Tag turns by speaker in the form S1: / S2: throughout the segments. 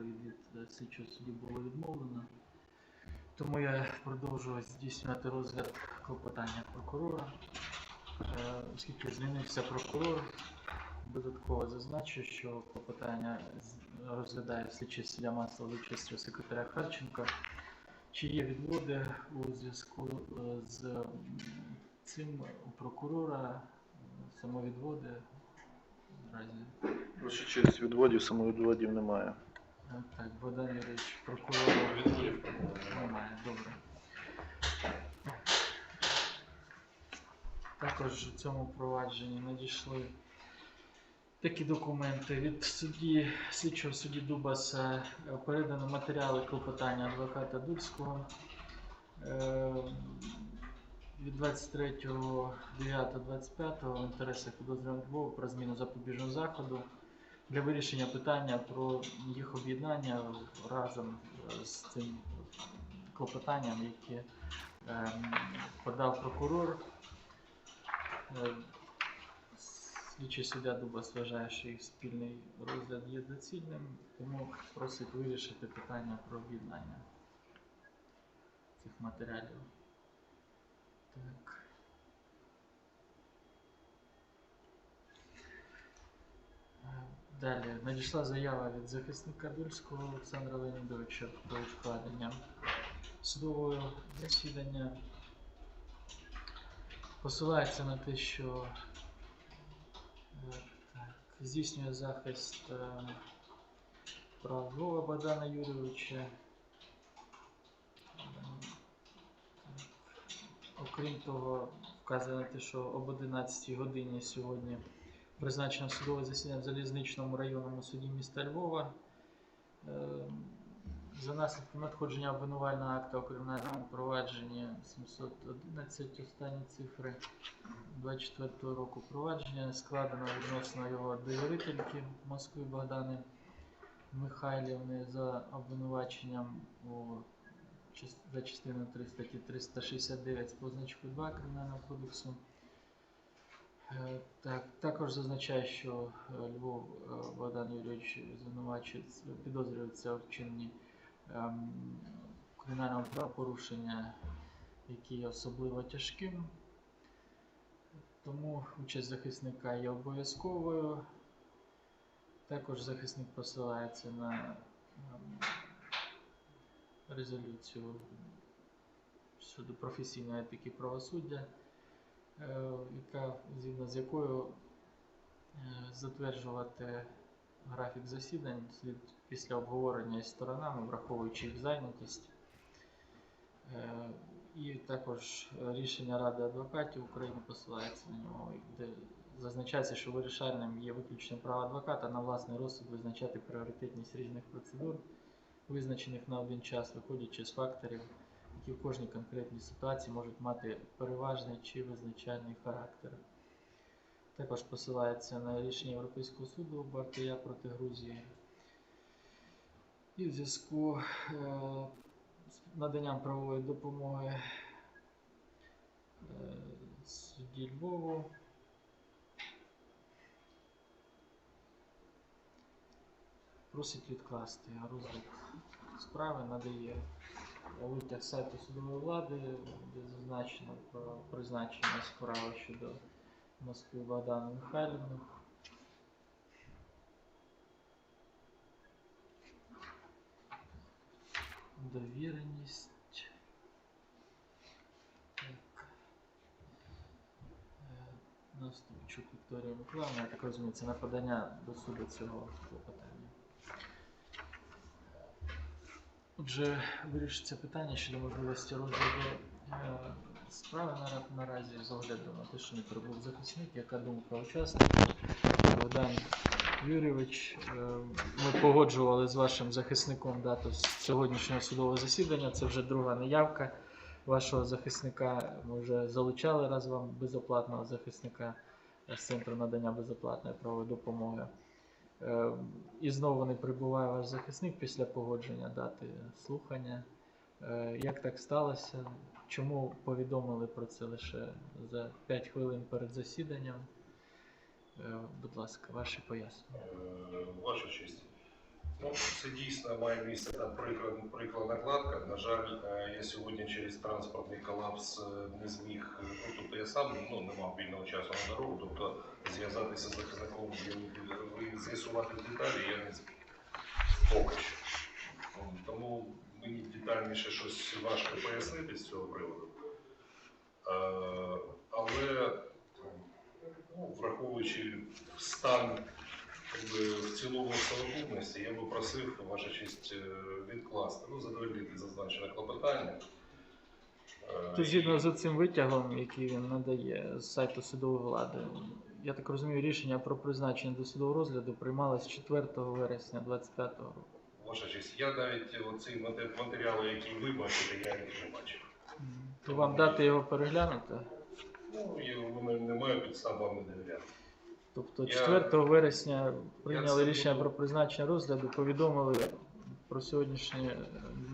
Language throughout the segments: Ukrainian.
S1: від слідчого судді було відмовлено. Тому я продовжую здійснювати розгляд клопотання прокурора. Е, Оскільки змінився прокурор, додатково зазначу, що клопотання розглядає слідчий суддя Масло з участю секретаря Харченка. Чи є відводи у зв'язку е, з цим у прокурора самовідводи наразі?
S2: Честь, відводів, самовідводів немає.
S1: Е, Так, Богдан Юрійович, прокурор немає, добре. Також у цьому провадженні надійшли такі документи від судді, слідчого судді Дубаса. Передано матеріали клопотання адвоката Дульського. Е, Від 23.09.25 в інтересах підозрюваного Львова про зміну запобіжного заходу для вирішення питання про їх об'єднання разом е, з цим клопотанням, яке ем, подав прокурор. Е, Слідчий суддя Дубас вважає, що їх спільний розгляд є доцільним, тому просить вирішити питання про об'єднання цих матеріалів. Так. Е, Далі надійшла заява від захисника Дульського Олександра Леонідовича про відкладення судового засідання. Посилається на те, що е, так, здійснює захист е, прав Львова Богдана Юрійовича. Е. Окрім того, вказано те, що об 11 годині сьогодні призначено судове засідання в залізничному районному суді міста Львова. Е, За наслідком надходження обвинувального акта у кримінальному провадженні 711 останні цифри 24 року провадження складено відносно його доявительки Москви Богдани Михайлівни за обвинуваченням у за частиною 3 статті 369 з позначкою 2 Кримінального кодексу. Е, Так, також зазначаю, що е, Львов е, Богдан Юрійович звинувачується, підозрюється в вчиненні ем, кримінального правопорушення, яке є особливо тяжким. Тому участь захисника є обов'язковою. Також захисник посилається на ем, резолюцію щодо професійної етики правосуддя яка згідно з якою е, затверджувати графік засідань слід після обговорення із сторонами, враховуючи їх зайнятість. Е, І також е, рішення Ради адвокатів України посилається на нього, де зазначається, що вирішальним є виключне право адвоката на власний розсуд визначати пріоритетність різних процедур, визначених на один час, виходячи з факторів, які в кожній конкретній ситуації можуть мати переважний чи визначальний характер. Також посилається на рішення Європейського суду Бартія проти Грузії. І в зв'язку е, з наданням правової допомоги е, судді Львову просить відкласти розгляд справи, надає витяг сайту судової влади, де зазначено про призначення справи щодо Москви Богдана Михайлівни. Довіреність. Е, Наступчук Вікторія Миколаївна, я так розумію, це на до суду цього клопотання. Отже, вирішиться питання щодо можливості розгляду е, справи наразі з огляду на те, що не прибув захисник, яка думка учасників. Богдан Юрійович, е, ми погоджували з вашим захисником дату сьогоднішнього судового засідання. Це вже друга неявка вашого захисника. Ми вже залучали раз вам безоплатного захисника з центру надання безоплатної правової допомоги. Е, І знову не прибуває ваш захисник після погодження дати слухання. Е, Як так сталося? Чому повідомили про це лише за 5 хвилин перед засіданням? Е, Будь ласка, ваші пояснення.
S3: Ваша честь, Ну, це дійсно має місце та прикра, прикла накладка. На жаль, е, я сьогодні через транспортний колапс е, не зміг. е, Ну, тобто я сам ну, не мав вільного часу на дорогу, тобто зв'язатися з захисником з'ясувати деталі я не зміг. Поки що. Тому мені детальніше щось важко пояснити з цього приводу. Але ну, враховуючи стан в цілому совокупності, я би просив ваша честь е, відкласти, ну, задовольнити зазначене клопотання.
S1: То згідно з цим витягом, який він надає з сайту судової влади, я так розумію, рішення про призначення до судового розгляду приймалось 4 вересня 2025 року.
S3: Ваша честь, я навіть оці мате- матеріали, які ви бачите, я їх не бачив.
S1: То вам дати його переглянути?
S3: Ну, і в мене немає підстав вам не довіряти.
S1: Тобто
S3: Я-
S1: 4 вересня прийняли
S3: це
S1: рішення про призначення розгляду, повідомили про сьогоднішню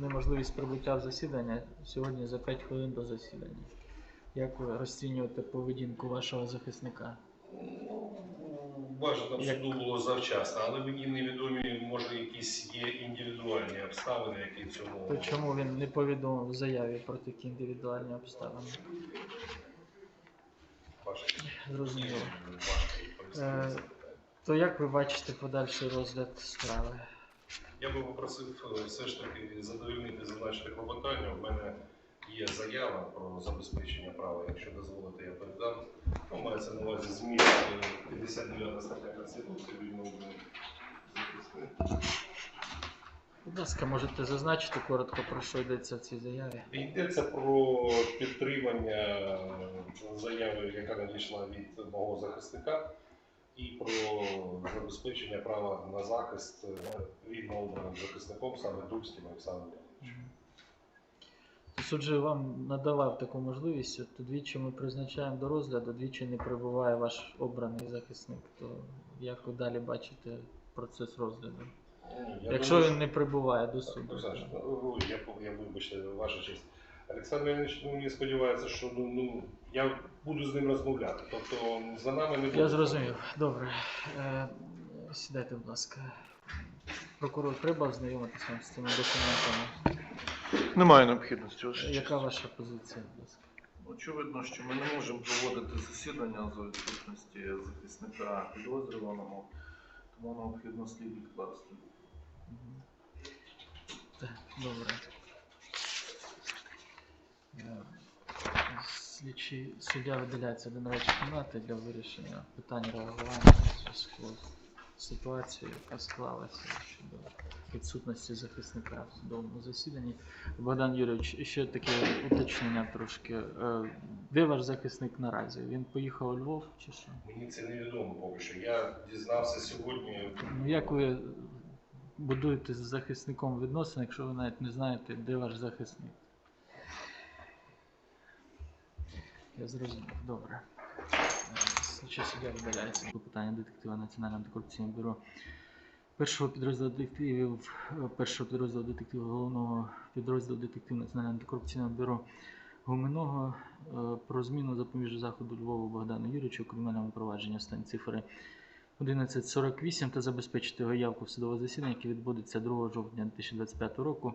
S1: неможливість прибуття в засідання сьогодні за 5 хвилин до засідання. Як ви розцінюєте поведінку вашого захисника?
S3: Бажано
S1: Як-
S3: суду було завчасно, але мені невідомі, може, якісь є індивідуальні обставини, які цьому.
S1: То чому він не повідомив в заяві про такі індивідуальні обставини?
S3: Честь.
S1: Зрозуміло. Е. То як ви бачите подальший розгляд справи?
S3: Я би попросив е, все ж таки задовольнити зазначене клопотання. У мене є заява про забезпечення права, якщо дозволите, я передам. Ну, мається на увазі змін е, 59 стаття Конституції вільного захисник.
S1: Будь ласка, можете зазначити коротко про що йдеться в цій заяві?
S3: Йдеться про підтримання е, заяви, яка надійшла від мого захисника, і про забезпечення права на захист е, рідно обраним захисником, саме Дубським Олександром. Леонідовичем.
S1: Суд же вам надавав таку можливість, от двічі ми призначаємо до розгляду, двічі не прибуває ваш обраний захисник. То як ви далі бачите процес розгляду?
S3: Ну, я
S1: Якщо
S3: думаю,
S1: він не прибуває до суду.
S3: Олександр, ну, я, я вибачте, ваша честь. Олександр Леонідович ну, мені сподівається, що ну, ну, я буду з ним розмовляти. Тобто за нами не буде.
S1: Я зрозумів. Добре. Е, сідайте, будь ласка. Прокурор треба ознайомитися з цими документами.
S2: Немає необхідності. честь.
S1: Яка ваша позиція, будь ласка?
S2: Очевидно, що ми не можемо проводити засідання за відсутності захисника підозрюваного, тому необхідно слід відкласти.
S1: Мгм. Так, добре. Е, Слідчий суддя виділяється до нарадчої кімнати для вирішення питань реагування в зв'язку з ситуацією, яка склалася щодо відсутності захисника в судовому засіданні. Богдан Юрійович, ще таке уточнення трошки. Е, Де ваш захисник наразі? Він поїхав у Львов чи що?
S3: Мені це невідомо поки що. Я дізнався сьогодні.
S1: Ну, Як ви будуєте з захисником відносини, якщо ви навіть не знаєте, де ваш захисник? Я зрозумів, добре. Слідчий суддя видаляється до питання детектива Національного антикорупційного бюро. Першого підрозділу детективів, е, першого підрозділу детективів головного підрозділу детектив Національного антикорупційного бюро Гуменного е, про зміну запобіжного заходу Львову Богдану Юрійовичу у кримінальному провадженні останні цифри 11.48 та забезпечити його явку в судове засідання, яке відбудеться 2 жовтня 2025 року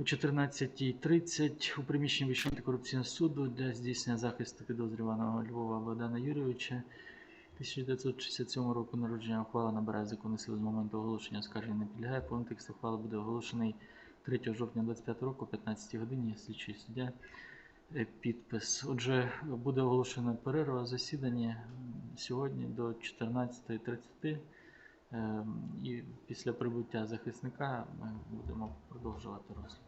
S1: о 14.30 у приміщенні Вищого антикорупційного суду для здійснення захисту підозрюваного Львова Богдана Юрійовича. 1967 року народження ухвала набирає законну силу з моменту оголошення оскарження не підлягає. Повний текст ухвали буде оголошений 3 жовтня 2025 року о 15 годині. Слідчий суддя е, підпис. Отже, буде оголошена перерва м, сьогодні до 14.30. Ем, І після прибуття захисника ми будемо продовжувати розгляд